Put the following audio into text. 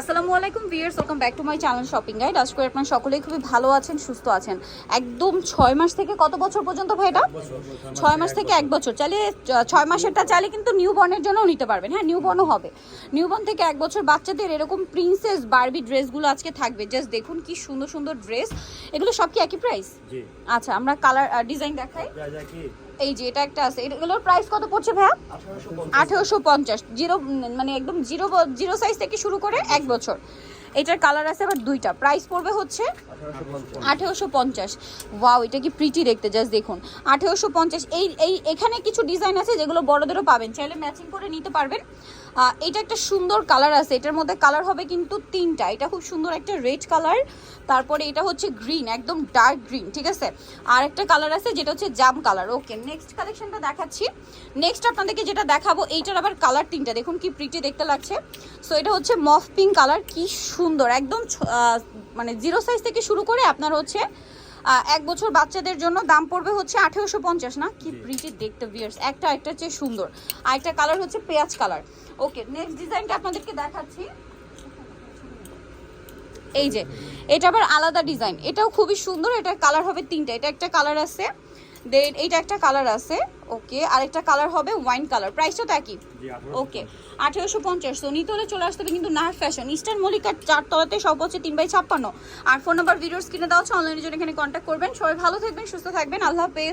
আসসালামু আলাইকুম viewers welcome back to my channel shopping guide. আজকে আপনারা সকলেই খুবই ভালো আছেন সুস্থ আছেন। একদম ছয় মাস থেকে কত বছর পর্যন্ত ভাই এটা? ছয় মাস থেকে এক বছর। চালিয়ে ছয় মাসেরটা চাইলে কিন্তু নিউ বর্নের জন্যও নিতে পারবেন। হ্যাঁ নিউ বর্নও হবে। নিউ বর্ন থেকে এক বছর বাচ্চাদের এরকম প্রিন্সেস বারবি ড্রেসগুলো আজকে থাকবে। জাস্ট দেখুন কি সুন্দর সুন্দর ড্রেস এগুলো সব কি একই প্রাইস আচ্ছা আমরা কালার ডিজাইন দেখাই। এই যে, এটা একটা আছে। এগুলোর প্রাইস কত পড়ছে ভাইয়া? আঠারোশো পঞ্চাশ। জিরো মানে একদম জিরো জিরো সাইজ থেকে শুরু করে এক বছর। এটার কালার আছে আবার দুইটা। প্রাইস পড়বে হচ্ছে আঠারোশো পঞ্চাশ। ওয়াও এটা কি প্রিটি দেখতে জাস্ট দেখুন। আঠেরোশো পঞ্চাশ, এই এই এখানে কিছু ডিজাইন আছে যেগুলো বড়দেরও পাবেন। চাইলে ম্যাচিং করে নিতে পারবেন। এটা একটা সুন্দর কালার আছে। এটার মধ্যে কালার হবে কিন্তু তিনটা। এটা খুব সুন্দর একটা রেড কালার তারপরে এটা হচ্ছে গ্রিন একদম ডার্ক গ্রিন ঠিক আছে? আর একটা কালার আছে যেটা হচ্ছে জাম কালার ওকে নেক্সট কালেকশনটা দেখাচ্ছি। নেক্সট আপনাদেরকে যেটা দেখাবো, এইটার আবার কালার তিনটা। দেখুন কি প্রিটি দেখতে লাগছে। সো এটা হচ্ছে মফ পিঙ্ক কালার কি সুন্দর। একদম মানে জিরো সাইজ থেকে শুরু করে আপনার হচ্ছে এক বছর বাচ্চাদের জন্য দাম পড়বে হচ্ছে আঠেরোশো পঞ্চাশ না? কি প্রিটি দেখতে ভিয়ার্স একটা একটা চেয়ে সুন্দর। আর একটা কালার হচ্ছে পেঁয়াজ কালার ওকে নেক্সট ডিজাইনটা আপনাদেরকে দেখাচ্ছি। এই যে এটা আবার আলাদা ডিজাইন এটাও খুবই সুন্দর এটার কালার হবে তিনটা। এটা একটা কালার আছে দেন এইটা একটা কালার আছে ওকে আরেকটা কালার হবে ওয়াইন কালার প্রাইসটা তো একই। ওকে আঠেরোশো পঞ্চাশ। তো নিতে হলে চলে আসতে হবে কিন্তু না ফ্যাশন ইস্টার্ন মল্লিকার চারতলাতে সব হচ্ছে তিন বাই ছাপ্পান্ন। আর ফোন নাম্বার ভিডিওস কিনে দেওয়া হচ্ছে অনলাইনের জন্য এখানে কন্ট্যাক্ট করবেন। সবাই ভালো থাকবেন সুস্থ থাকবেন আল্লাহ হাফেজ।